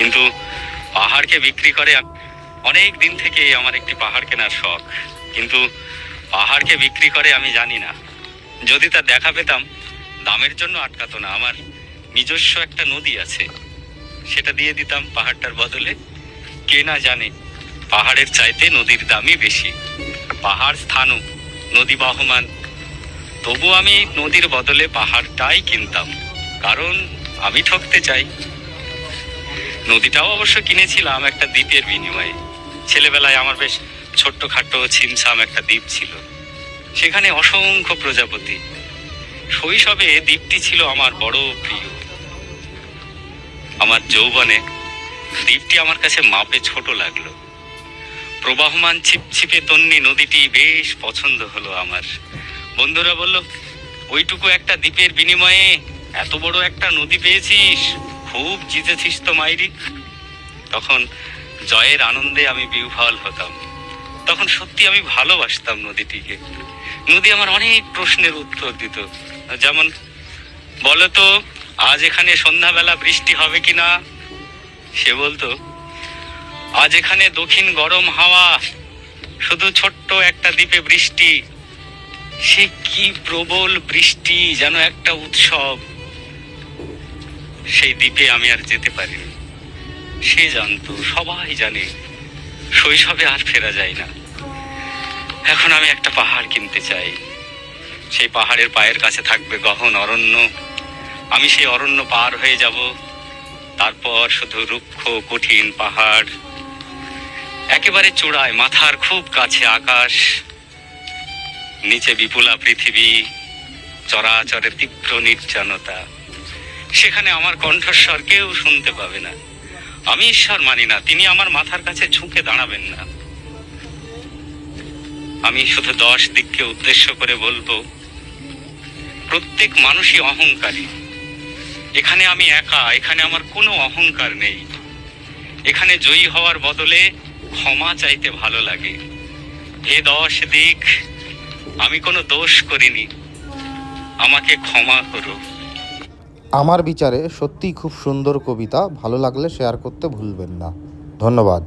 কিন্তু পাহাড়কে বিক্রি করে অনেক দিন থেকে আমার একটি পাহাড় কেনার শখ। কিন্তু পাহাড়কে বিক্রি করে আমি জানি না। যদি তা দেখা পেতাম, দামের জন্য আটকাতো না। আমার নিজস্ব একটা নদী আছে। সেটা দিয়ে দিতাম পাহাড়টার বদলে। কে না জানে, পাহাড়ের চাইতে নদীর দামই বেশি। পাহাড় স্থানও নদী বহমান। তবু আমি নদীর বদলে পাহাড়টাই কিনতাম। কারণ আমি ঠকতে চাই। নদীটাও অবশ্য কিনেছিলাম একটা দ্বীপের বিনিময়ে। ছেলেবেলায় আমার বেশ ছোট্ট খাটো ছিমছাম একটা দ্বীপ ছিল। সেখানে অসংখ্য প্রজাপতি। শৈশবে দ্বীপটি ছিল আমার বড় প্রিয়। আমার যৌবনে দ্বীপটি আমার কাছে মাপে ছোট লাগল। প্রবাহমান ছিপছিপে তন্নি নদীটি বেশ পছন্দ হলো আমার। বন্ধুরা বলল, ওইটুকু একটা দ্বীপের বিনিময়ে এত বড় একটা নদী পেয়েছিস? খুব জিতেছিস তো মাইরি তখন জয়ের আনন্দে আমি বিহ্বল হতাম। তখন সত্যি আমি ভালোবাসতাম নদীটিকে। নদী আমার অনেক প্রশ্নের উত্তর দিত। যেমন বলো তো আজ এখানে সন্ধ্যাবেলা বৃষ্টি হবে কি না সে বলতো, আজ এখানে দক্ষিণ গরম হাওয়া, শুধু ছোট্ট একটা দ্বীপে বৃষ্টি। সে কি প্রবল বৃষ্টি, যেন একটা উৎসব। সেই দ্বীপে আমি আর যেতে পারিনি। সে জানতো, সবাই জানে, শৈশবে আর ফেরা যায় না। এখন আমি একটা পাহাড় কিনতে চাই। সেই পাহাড়ের পায়ের কাছে থাকবে গহন অরণ্য। আমি সেই অরণ্য পার হয়ে যাব। তারপর শুধু রুক্ষ, কঠিন পাহাড়। একেবারে চূড়ায়, মাথার খুব কাছে আকাশ। নিচে বিপুলা পৃথিবী, চরাচরের তীব্র নির্জনতা। সেখানে আমার কণ্ঠস্বর কেউ শুনতে পাবে না। আমি ঈশ্বর মানি না, তিনি আমার মাথার কাছে ঝুঁকে দাঁড়াবেন না। আমি শুধু দশ দিককে উদ্দেশ্য করে বলব, প্রত্যেক মানুষই অহংকারী। এখানে আমি একা, এখানে আমার কোনো অহংকার নেই। এখানে জয়ী হওয়ার বদলে ক্ষমা চাইতে ভালো লাগে। হে দশ দিক আমি কোনো দোষ করিনি। আমাকে ক্ষমা করো। আমার বিচারে সত্যিই খুব সুন্দর কবিতা ভালো লাগলে শেয়ার করতে ভুলবেন না। ধন্যবাদ।